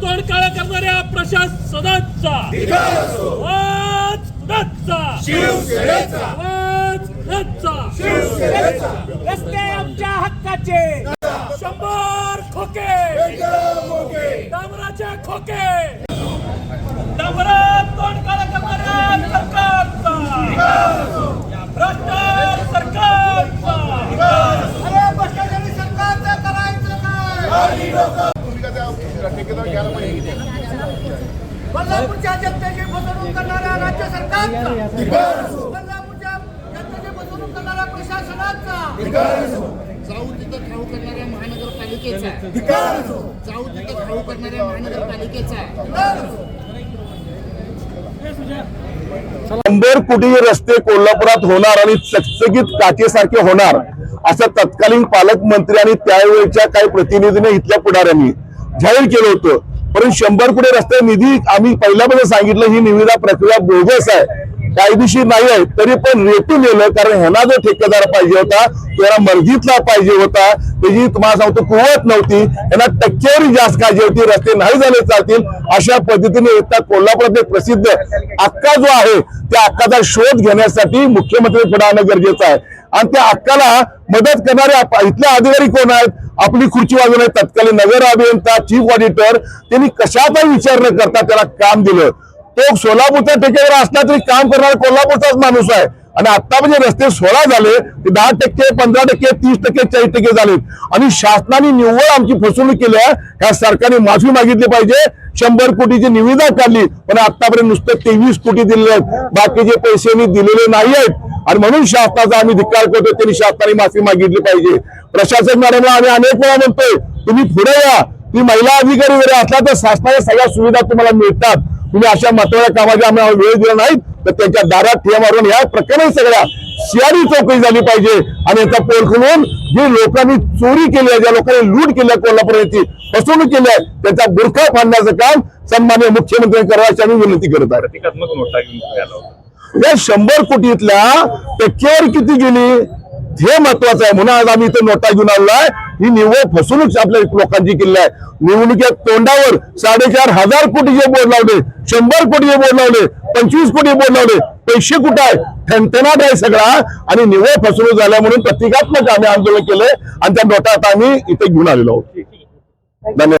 तोंड काळा करणाऱ्या प्रशासनाचा आवाज कुणाचा? आवाज कुणाचा? रस्ते आमच्या हक्काचे. शंभर खोके. डांबराचे खोके डांबरात तोंड काळा करणाऱ्या सरकारचा भ्रष्ट सरकारचा अरे भ्रष्टाचारी सरकारचं करायचं काय बदलापूरच्या जनतेची फसवणूक करणाऱ्या राज्य सरकारचा. बदलापूरच्या जनतेची फसवणूक करणाऱ्या प्रशासनाचा. जाऊ तिथं खाऊ करणाऱ्या महानगरपालिकेचा. जाऊ तिथं खाऊ करणाऱ्या महानगरपालिकेचा. शंभर कोटी रस्ते कोल्हापुरात होणार आणि चकचकीत काचेसारखे होणार असं तत्कालीन पालकमंत्री आणि त्यावेळेच्या काही प्रतिनिधीने इथल्या पुढाऱ्यांनी जाहीर केलं होतं. परंतु शंभर कोटी रस्ते निधी आम्ही पहिल्यामध्ये सांगितलं ही निविदा प्रक्रिया बोगस आहे. कायदेशीर नाही आहे तरी पण रेटून नेलं कारण ह्यांना जो ठेकेदार पाहिजे होता त्याला मर्जीतला पाहिजे होता. त्याची तुम्हाला सांगतो कुवत नव्हती. यांना टक्केवारी जास्त काळजी होती रस्ते नाही झाले चालतील अशा पद्धतीने येतात कोल्हापुरात एक प्रसिद्ध अक्का जो आहे त्या अक्काचा शोध घेण्यासाठी मुख्यमंत्री पुढे आणणं गरजेचं आहे. आणि त्या हक्काला मदत करणारे आप- इथले अधिकारी कोण आहेत? आपली खुर्ची वाजवणे तत्कालीन नगर अभियंता चीफ ऑडिटर त्यांनी कशाचा विचार न करता त्याला काम दिलं. तो सोलापूरच्या ठेकेवर असला तरी काम करणारा कोल्हापूरचाच माणूस आहे. आणि आता म्हणजे रस्ते सोळा झाले ते दहा टक्के पंधरा टक्के तीस टक्के चाळीस टक्के झाले. आणि शासनाने निव्वळ आमची फसवणूक केली आहे. ह्या सरकारने माफी मागितली पाहिजे. शंभर कोटीची निविदा काढली. पण आतापर्यंत नुसतं तेवीस कोटी दिले आहेत. बाकीचे पैसे मी दिलेले नाही आहेत. आणि म्हणून शासनाचा आम्ही धिक्कार करतो त्यांनी शासनाने माफी मागितली पाहिजे. प्रशासक मॅडमला आम्ही अनेक वेळा म्हणतोय तुम्ही पुढे या. तुम्ही महिला अधिकारी वगैरे असला तर शासनाच्या सगळ्या सुविधा तुम्हाला मिळतात. तुम्ही अशा महत्त्वाच्या कामाच्या आम्हाला वेळ दिला नाही तर त्यांच्या दारात ठिया मारून या प्रकरणी सगळ्या. सियारी चौकशी झाली पाहिजे. आणि याचा पोल खुलवून जे लोकांनी चोरी केली आहे ज्या लोकांनी लूट केली आहे कोल्हापूरची फसवणूक केली आहे त्याचा बुरखा फाडण्याचं काम सन्मान्य मुख्यमंत्री करायची आम्ही विनंती करत आहे या शंभर कोटीतल्या टक्केवर किती गेली? हे महत्वाचं आहे. म्हणून आज आम्ही इथे नोटा घेऊन आलोय. ही निव्वळ फसवणूक आपल्या लोकांची केली आहे. निवडणुकीत तोंडावर साडेचार हजार कोटीचे बोर्ड लावले शंभर कोटीचे बोर्ड लावले पंचवीस कोटी बोर्ड लावले पैसे कुठं आहे? ठणठणाट आहे सगळा. आणि निव्वळ फसवणूक झाल्या म्हणून प्रतिकात्मक आम्ही आंदोलन केले आणि त्या नोटा आता आम्ही इथे घेऊन आलेलो आहोत. धन्यवाद.